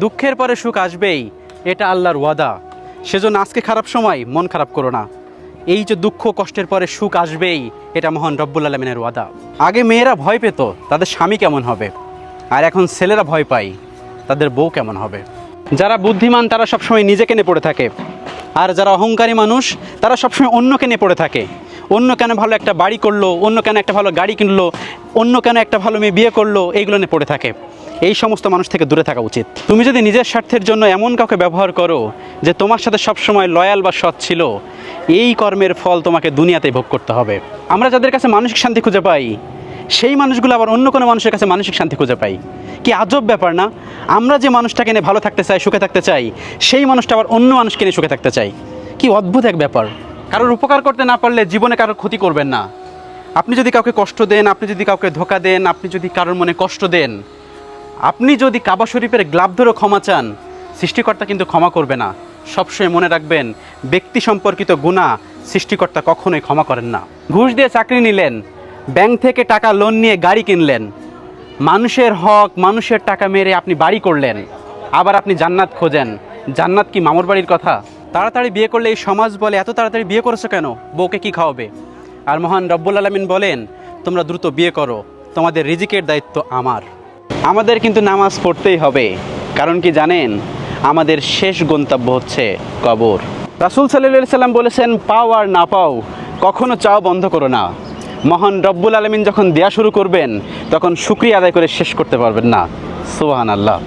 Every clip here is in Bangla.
দুঃখের পরে সুখ আসবেই, এটা আল্লাহর ওয়াদা। সেজন্য আজকে খারাপ সময়, মন খারাপ করো না। এই যে দুঃখ, কষ্টের পরে সুখ আসবেই, এটা মহান রব্বুল আলমিনের ওয়াদা। আগে মেয়েরা ভয় পেত, তাদের স্বামী কেমন হবে? আর এখন ছেলেরা ভয় পায়, তাদের বউ কেমন হবে? যারা বুদ্ধিমান, তারা সবসময় নিজেকে নিয়ে পড়ে থাকে। আর যারা অহংকারী মানুষ, তারা সবসময় অন্যকে নিয়ে পড়ে থাকে। অন্য কেন ভালো একটা বাড়ি করল, অন্য কেন একটা ভালো গাড়ি কিনলো, অন্য কেন একটা ভালো মেয়ে বিয়ে করল, এইগুলো নিয়ে পড়ে থাকে। এই সমস্ত মানুষ থেকে দূরে থাকা উচিত। তুমি যদি নিজের স্বার্থের জন্য এমন কাউকে ব্যবহার করো যে তোমার সাথে সবসময় লয়াল বা সৎ ছিল, এই কর্মের ফল তোমাকে দুনিয়াতেই ভোগ করতে হবে। আমরা যাদের কাছে মানসিক শান্তি খুঁজে পাই, সেই মানুষগুলো আবার অন্য কোনো মানুষের কাছে মানসিক শান্তি খুঁজে পাই। কি আজব ব্যাপার না? আমরা যে মানুষটাকে নিয়ে ভালো থাকতে চাই, সুখে থাকতে চাই, সেই মানুষটা আবার অন্য মানুষকে নিয়ে সুখে থাকতে চাই। কি অদ্ভুত এক ব্যাপার। কারোর উপকার করতে না পারলে জীবনে কারোর ক্ষতি করবেন না। আপনি যদি কাউকে কষ্ট দেন, আপনি যদি কাউকে ধোকা দেন, আপনি যদি কারোর মনে কষ্ট দেন আপনি যদি কাবা শরীফের গ্লাভ ধরে ক্ষমা চান, সৃষ্টিকর্তা কিন্তু ক্ষমা করবে না। সবসময় মনে রাখবেন, ব্যক্তি সম্পর্কিত গুণা সৃষ্টিকর্তা কখনোই ক্ষমা করেন না। ঘুষ দিয়ে চাকরি নিলেন, ব্যাংক থেকে টাকা লোন নিয়ে গাড়ি কিনলেন, মানুষের হক, মানুষের টাকা মেরে আপনি বাড়ি করলেন, আবার আপনি জান্নাত খোঁজেন। জান্নাত কি মামুর বাড়ির কথা? তাড়াতাড়ি বিয়ে করলে এই সমাজ বলে, এত তাড়াতাড়ি বিয়ে করেছ কেন? বউকে কি খাওয়াবে? আর মহান রব্বুল আলমিন বলেন, তোমরা দ্রুত বিয়ে করো, তোমাদের রিজিকের দায়িত্ব আমার। আমাদের কিন্তু নামাজ পড়তেই হবে। কারণ কি জানেন? আমাদের শেষ গন্তব্য হচ্ছে কবর। রাসুল সাল্লাম বলেছেন, পাও আর না পাও, কখনো চাও বন্ধ করো না। মহান রব্বুল আলমিন যখন দেয়া শুরু করবেন, তখন শুক্রিয়া আদায় করে শেষ করতে পারবেন না। সুহান আল্লাহ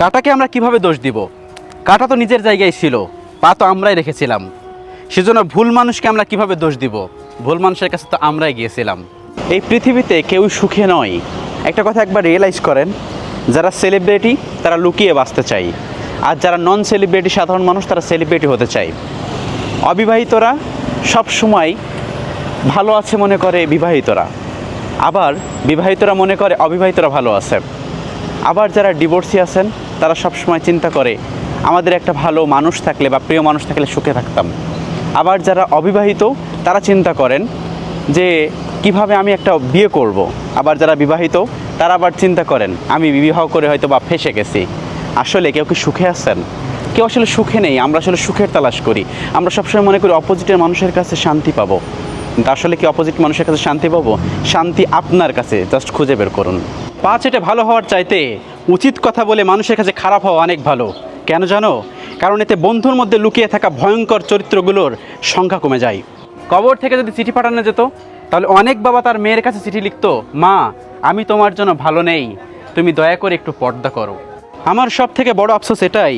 কাটাকে আমরা কীভাবে দোষ দিব? কাটা তো নিজের জায়গায় ছিল, পা তো আমরাই রেখেছিলাম। সেজন্য ভুল মানুষকে আমরা কীভাবে দোষ দিব? ভুল মানুষের কাছে তো আমরাই গিয়েছিলাম। এই পৃথিবীতে কেউ সুখে নয় একটা কথা একবার রিয়েলাইজ করেন, যারা সেলিব্রিটি তারা লুকিয়ে বাঁচতে চায় আর যারা নন সেলিব্রিটি সাধারণ মানুষ, তারা সেলিব্রিটি হতে চায় অবিবাহিতরা সব সময় ভালো আছে মনে করে বিবাহিতরা। আবার বিবাহিতরা মনে করে অবিবাহিতরা ভালো আছে। আবার যারা ডিভোর্সি আছেন, তারা সব সময় চিন্তা করে, আমাদের একটা ভালো মানুষ থাকলে বা প্রিয় মানুষ থাকলে সুখে থাকতাম। আবার যারা অবিবাহিত, তারা চিন্তা করেন যে কীভাবে আমি একটা বিয়ে করব। আবার যারা বিবাহিত, তারা আবার চিন্তা করেন, আমি বিবাহ করে হয়তো বা ফেসে গেছি। আসলে কেউ কি সুখে আছেন? কেউ আসলে সুখে নেই, আমরা আসলে সুখের তালাশ করি। আমরা সবসময় মনে করি অপোজিটের মানুষের কাছে শান্তি পাবো। কিন্তু আসলে কি অপোজিট মানুষের কাছে শান্তি পাবো? শান্তি আপনার কাছে জাস্ট খুঁজে বের করুন। পাঁচ, এটা ভালো হওয়ার চাইতে উচিত কথা বলে মানুষের কাছে খারাপ হওয়া অনেক ভালো। কেন জানো? কারণ এতে বন্ধুর মধ্যে লুকিয়ে থাকা ভয়ঙ্কর চরিত্রগুলোর সংখ্যা কমে যায়। কবর থেকে যদি চিঠি পাঠানো যেত তাহলে অনেক বাবা তার মেয়ের কাছে চিঠি লিখতো, মা, আমি তোমার জন্য ভালো নেই, তুমি দয়া করে একটু পর্দা করো। আমার সব থেকে বড় আফসোস এটাই,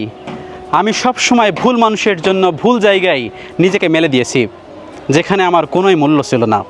আমি সব সময় ভুল মানুষের জন্য ভুল জায়গায় নিজেকে মেলে দিয়েছি, যেখানে আমার কোনোই মূল্য ছিল না।